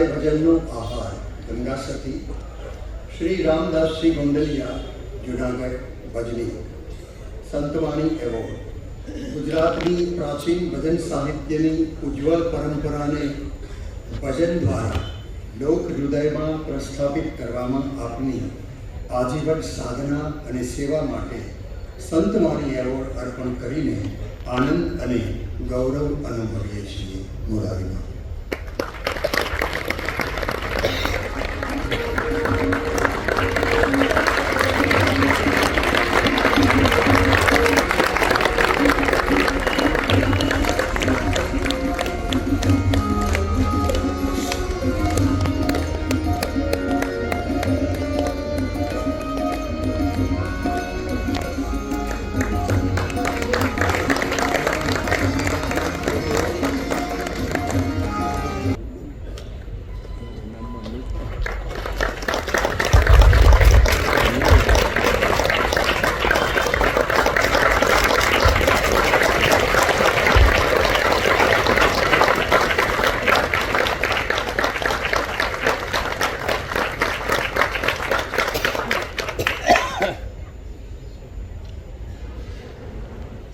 સદાય ભજનનો આહાર. ગંગા સતી, શ્રી રામદાસજી ગુંડલિયા જુનાગઢ ભજની. સંતવાણી એવોર્ડ. ગુજરાતની પ્રાચીન ભજન સાહિત્યની ઉજ્જવળ પરંપરાને ભજન દ્વારા લોક હૃદયમાં પ્રસ્થાપિત કરવામાં આપની આજીવન સાધના અને સેવા માટે સંતવાણી એવોર્ડ અર્પણ કરીને આનંદ અને ગૌરવ અનુભવીએ છીએ મોરારીમાં.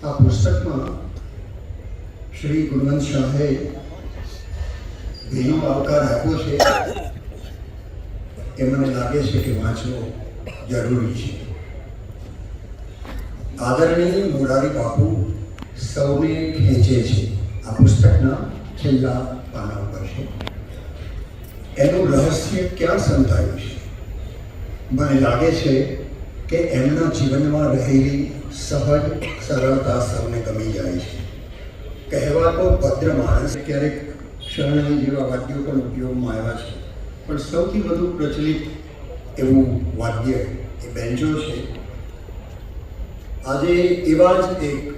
આ પુસ્તકમાં શ્રી ગુણવંત શાહે ભીનો આવકાર આપ્યો છે એ મને લાગે છે કે વાંચવો જરૂરી છે. આદરણીય મોરારી બાપુ સૌને ખેંચે છે. આ પુસ્તકના છેલ્લા પાના ઉપર છે. એનું રહસ્ય ક્યાં સંતાયું છે? મને લાગે છે કે એમના જીવનમાં રહેલી સહજ, સરળતા સૌને ગમી જાય છે. કહેવાતો ભદ્ર માણસ ક્યારેક શરણાઈ જેવા વાદ્યો પણ ઉપયોગમાં આવ્યા છે. પણ સૌથી વધુ પ્રચલિત એવું વાદ્ય એ બેન્જો છે. આજે એવા જ એક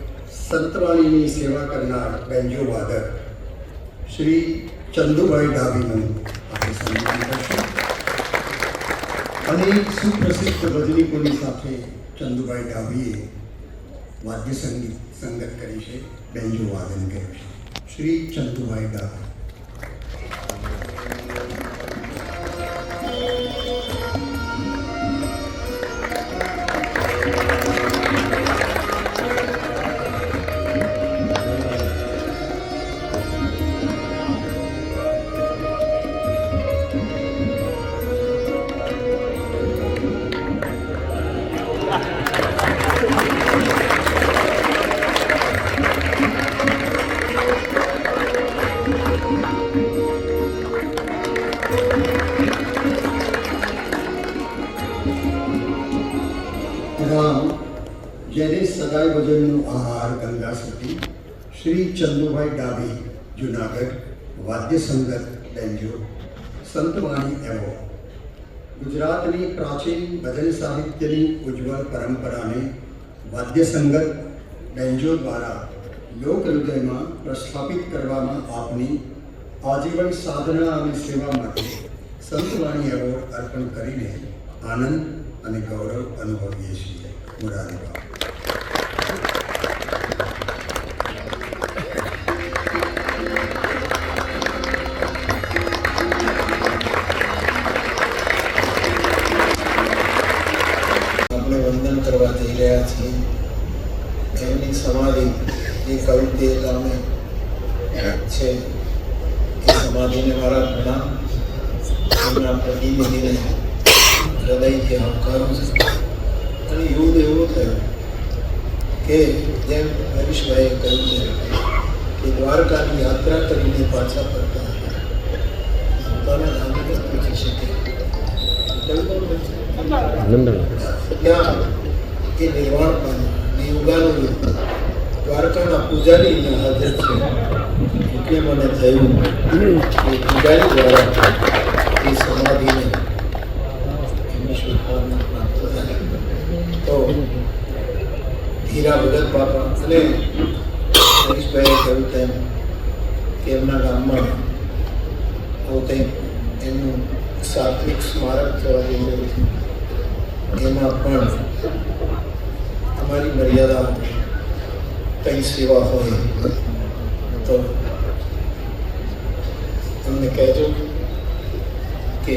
સંતવાણીની સેવા કરનાર બેન્જો વાદક શ્રી ચંદુભાઈ ડાભીનું આપણે સન્માન કરશું. અનેક સુપ્રસિદ્ધ ભજનીકોની સાથે ચંદુભાઈ ડાભીએ વાદ્ય સંગીત સંગત કરી છે બેન્જો વાદન કર્યું છે. શ્રી ચંદુભાઈ ડાભી શ્રી ચંદુભાઈ ડાભી, જુનાગઢ, વાદ્ય સંગત બેન્જો સંતવાણી એવોર્ડ. ગુજરાતની પ્રાચીન ભજન સાહિત્યની ઉજ્જવળ પરંપરાને વાદ્ય સંગત બેન્જો દ્વારા લોકહૃદયમાં પ્રસ્થાપિત કરવામાં આપની આજીવન સાધના અને સેવા માટે સંતવાણી એવોર્ડ અર્પણ કરીને આનંદ અને ગૌરવ અનુભવીએ છીએ. મોરારી કરવા જઈ રહ્યા છીએ. એમની સમાધિ એ કવિતે ગામે છે. એ સમાધિને મારા પ્રણામ એમના પ્રતિનિધિને હૃદયથી આવકારું છું. અને યુદ્ધ એવું થયું કે જેમ હરીશભાઈએ કહ્યું છે કે દ્વારકાની યાત્રા કરીને પાછા ફરતા પોતાના ધામને પૂછી શકે. ત્યાં એ નિર્વાણ પામે ને યુગાનું દ્વારકાના પૂજારી અહીંયા હાજર છે. એટલે મને થયું કે પૂજારી દ્વારા એ સમાધિને એમની થાય. તો ધીરા ભગત બાપા અને હરીશભાઈએ કહ્યું તેમ કે એમના ગામમાં પોતે એમનું સાત્વિક સ્મારક થવા જઈ રહ્યું છે. એમાં પણ અમારી મર્યાદા કંઈ સેવા હોય? તો તમને કહેજો કે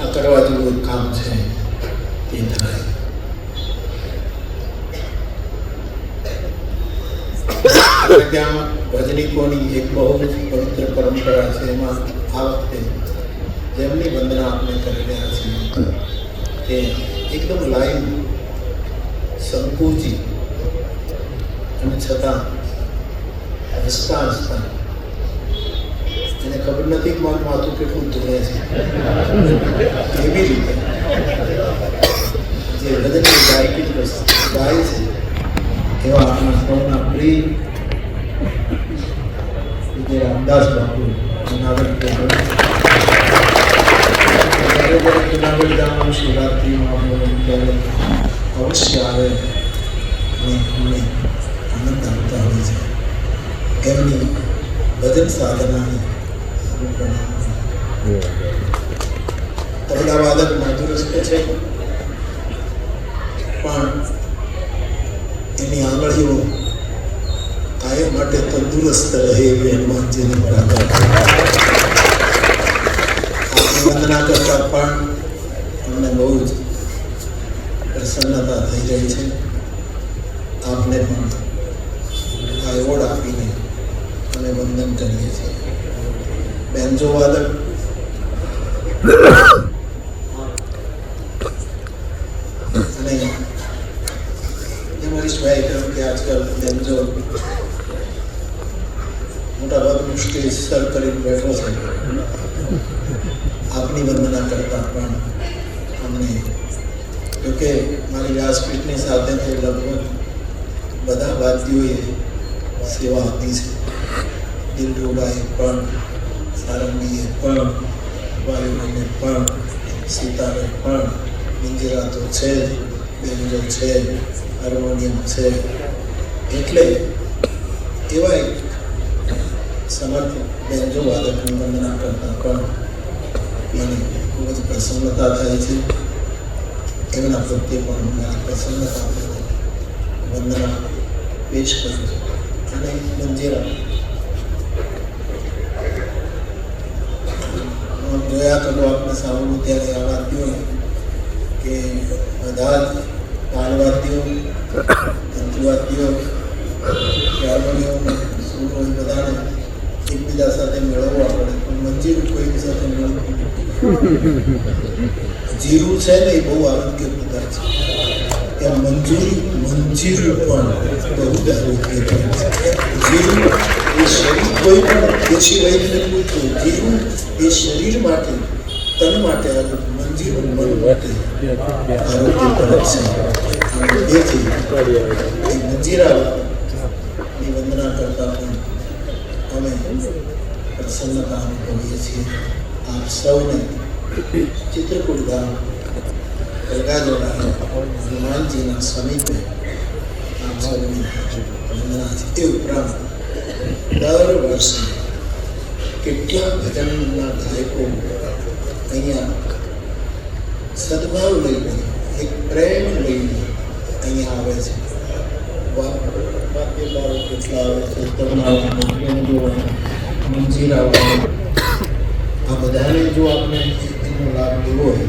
આ કરવા જેવું કામ છે તે થાય. ત્યાં ભજનીકોની એક બહુ જ પવિત્ર પરંપરા છે. એમાં આ વખતે જેમની વંદના આપણે કરી રહ્યા છીએ, તે એકદમ લાઈન સંકુચી. ખબર નથી કે મારું કેટલું ધૂળે છે. એવી રીતે, જે ભજનની ગાયકી ગાય છે, એવા આપણા સૌના પ્રિય પણ એની બહુ જ પ્રસન્નતા થઈ રહી છે. આપને પણ આ એવોર્ડ આપીને અમે વંદન કરીએ છીએ બેન્જો વાદક અને જેમ હરીશભાઈ કહ્યું કે આજકાલ બેન્જો મોટા ભાગનું સ્ટેજ સર કરીને બેઠો છે આપની વંદના કરતા પણ અમને જોકે મારી વ્યાસપીઠની સાથે તો લગભગ બધા વાદ્યોએ સેવા આપી છે દિલરુબાએ પણ સારંગીએ પણ વાયુભાઈને પણ સીતાને પણ મંજીરા તો છે જ બેન્જો છે હાર્મોનિયમ છે એટલે એવા એક સમર્થ બેન્જો વાદકની વંદના કરતા પણ મને ખૂબ જ પ્રસન્નતા થાય છે. એમના પ્રત્યે પણ મારી પ્રસન્નતા વંદના પેશ કરું છું અને મંજીરા. જોયા કરો આપણે સાંભળ્યું ત્યારે આ વાદ્યો કે બધા જ તાળવાદ્યો તંતુવાદ્યો હાર્મોનિયમ સુરો એ બધાને એકબીજા સાથે મેળવવા પડે. પણ મંજીર કોઈની સાથે મેળવવું જીરું છે ને એ બહુ આરોગ્ય પદાર્થ છે. એમ મંજૂરી, મંજીર પણ બહુ છે જીરું એ શરીર કોઈ પણ દેશી વૈદ્યને પૂછવું જીરું એ શરીર માટે, તન માટે આરોગ્ય મંજીરું મન માટે આરોગ્યપ્રદ છે અને તેથી, એ મંજીરાની વંદના કરતા પણ અમે પ્રસન્નતા અનુભવીએ છીએ. આપ સૌને ચિત્રકૂટ ગામ ગરગાજોડા હનુમાનજીના સમીપે આપ સૌની વંદના તે ઉપરાંત દર વર્ષે કેટલા ભજનના ગાયકો અહીંયા સદભાવ લઈને એક પ્રેમ લઈને અહીંયા આવે છે વા- વાદ્યકારો કેટલા આવે છે બેન્જોવાળા, મંજીરાવાળા. આ બધાને જો આપણે એનો લાભ લેવો હોય